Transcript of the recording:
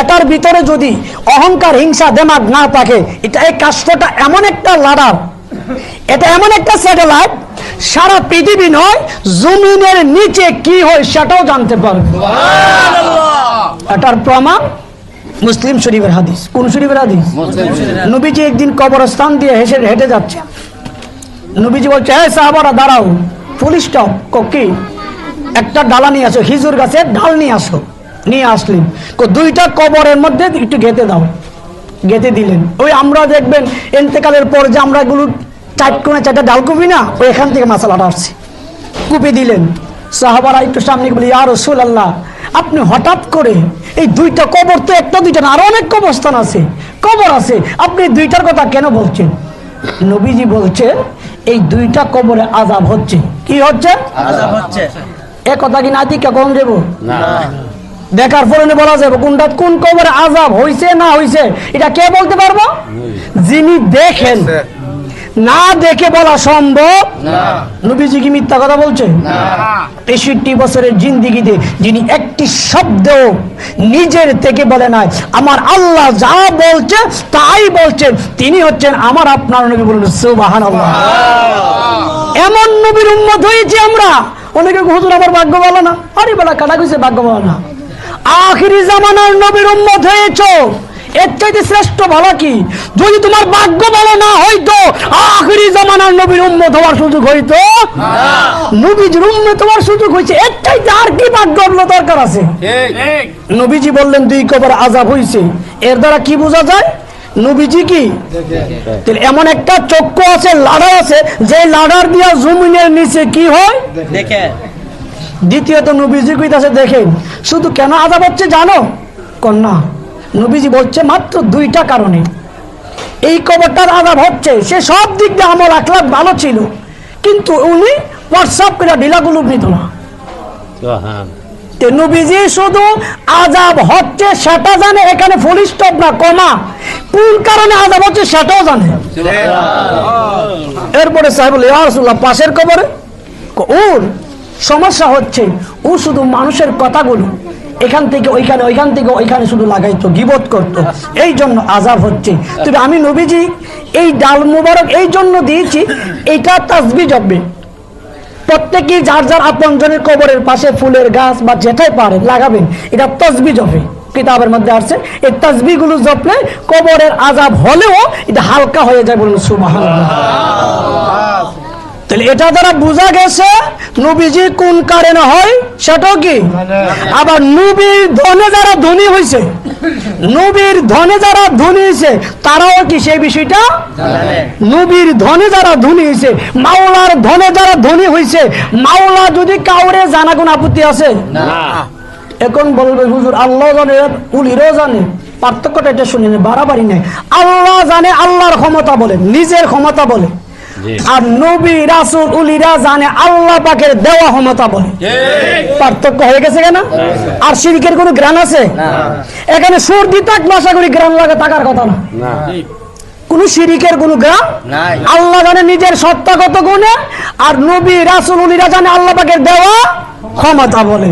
এটার ভিতরে যদি অহংকার হিংসা দেমাগ না থাকে এটা এই কাস্টটা এমন একটা লাডার এটা এমন একটা স্যাটেলাইট সারা পৃথিবী নয় জমিনের নিচে কি হয় সেটাও জানতে পারবে। এটার প্রমাণ মুসলিম শরীফের হাদিস। কোন শরীফের হাদিস? নবীজি একদিন কবরস্থান দিয়ে হেসে হেঁটে যাচ্ছে। নবীজি বলছে হ্যাঁ সাহাবারা দাঁড়াও। ফুল স্টপ কি একটা ডালা নিয়ে আসো হিজুর গাছের ডাল নিয়ে আসো। নিয়ে আসলেন। দুইটা কবরের মধ্যে একটু গেতে দাও। গেতে দিলেন। ওই আমরা দেখবেন এন্তেকালের পর যে আমরা এগুলো চার কোণে চারটা ডাল কুপি না ওই এখান থেকে মশালাটা আসছে। কুপি দিলেন। সাহাবারা একটু সামনে বলি আর রসুল আল্লাহ আপনি হঠাৎ করে এই দুইটা কবর তো একটা দুইটা না আরও অনেক কবরস্থান আছে। কবর আছে আপনি দুইটার কথা কেন বলছেন? নবীজি বলছে এই দুইটা কবরে আজাব হচ্ছে। কি হচ্ছে? এ কথা কি নাতি কখন দেব? দেখার পরে বলা যাবে কোনটা কোন কবরে আজাব হইছে না হইছে এটা কে বলতে পারব? যিনি দেখেন না দেখে বলা সম্ভব? নবীজি কি মিথ্যা কথা বলছে? তেষট্টি বছরের জিন্দিগিতে যিনি একটি শব্দ নিজের থেকে বলে নাই আমার আল্লাহ যা বলছে তাই বলছেন তিনি হচ্ছেন আমার আপনার নবী বলুন সুবাহান এমন নবীর উম্মত হয়েছে আমরা। অনেকে হুজুর আমার ভাগ্য বলো না। আরে বেলা কাটা কইছে ভাগ্য বলো না। আখিরি জামানার নবীর উম্মত হয়েছ। এর চাইতে শ্রেষ্ঠ ভালো কি? যদি তোমার ভাগ্য ভালো না হইতো আখিরি জামানার নবীর উম্মত হওয়ার সুযোগ হইতো? নবীজির উম্মত হওয়ার সুযোগ হয়েছে। এর চাইতে আর কি ভাগ্য হলো দরকার আছে? নবীজি বললেন দুই কবর আজাব হইছে। এর দ্বারা কি বোঝা যায়? নবীজি কি? তাহলে এমন একটা চক্ষু আছে লাড়া আছে যে লাডার দিয়া জমিনের নিচে কি হয়? দেখে দ্বিতীয়ত নবীজি কইতাছে দেখেন শুধু কেন আজাব হচ্ছে জানো? কন্যা নবীজি বলছে মাত্র দুইটা কারণে। এই কবরটার আজাব হচ্ছে সে সব দিক দিয়ে আমল আখলাক ভালো ছিল কিন্তু উনি হোয়াটসঅ্যাপ করে ঢিলাগুলো নিত না। তে নবীজি শুধু আজাব হচ্ছে সেটা জানে এখানে ফুল স্টপ না কমা। কোন কারণে আজাব হচ্ছে সেটাও জানে। এরপরে সাহেব পাশের কবরে? ওর সমস্যা হচ্ছে, ও শুধু মানুষের কথাগুলো, এখান থেকে ওইখানে, ওইখান থেকে ওইখানে শুধু লাগাইতো, গিবত করতো। এই জন্য আজাব হচ্ছে। তবে আমি নবীজি, এই ডাল মুবারক এই জন্য দিয়েছি, এটা তাসবি জব্বে প্রত্যেকেই যার যার আপনজনের কবরের পাশে ফুলের গাছ বা যেটাই পারে লাগাবেন, এটা তসবি জপে। কিতাবের মধ্যে আসছে, এই তসবি গুলো জপলে কবরের আজাব হলেও এটা হালকা হয়ে যায় বলুন সুবাহ তাহলে এটা দ্বারা বোঝা গেছে নবীজি কোন কারণে হয় সেটাও কি? আবার নবীর ধনে যারা ধনী হয়েছে নবীর ধনে যারা ধনী হয়েছে তারাও কি সেই বিষয়টা? নবীর ধনে যারা ধনী হয়েছে মাওলার ধনে যারা ধনী হয়েছে মাওলা যদি কাউরে জানা কোন আপত্তি আছে? এখন বলবে হুজুর আল্লাহ জানে উলিরও জানে পার্থক্যটা এটা শুনে বাড়াবাড়ি নেই। আল্লাহ জানে আল্লাহর ক্ষমতা বলে নিজের ক্ষমতা বলে। আর নবী রাসুল উলিরা জানে আল্লাহ পাকের দেওয়া ক্ষমতা বলে। পার্থক্য হয়ে গেছে কেন? আর শিরিকের কোনো গ্রান আছে? এখানে সর্দি তাক আশা করি গ্রান লাগে থাকার কথা না। কোন শিরিকের কোন গ্রাম আল্লাহ জানে নিজের সত্তাগত গুণে আর নবী রাসুল উলিরা জানে আল্লাহ পাকের দেওয়া ক্ষমতা বলে।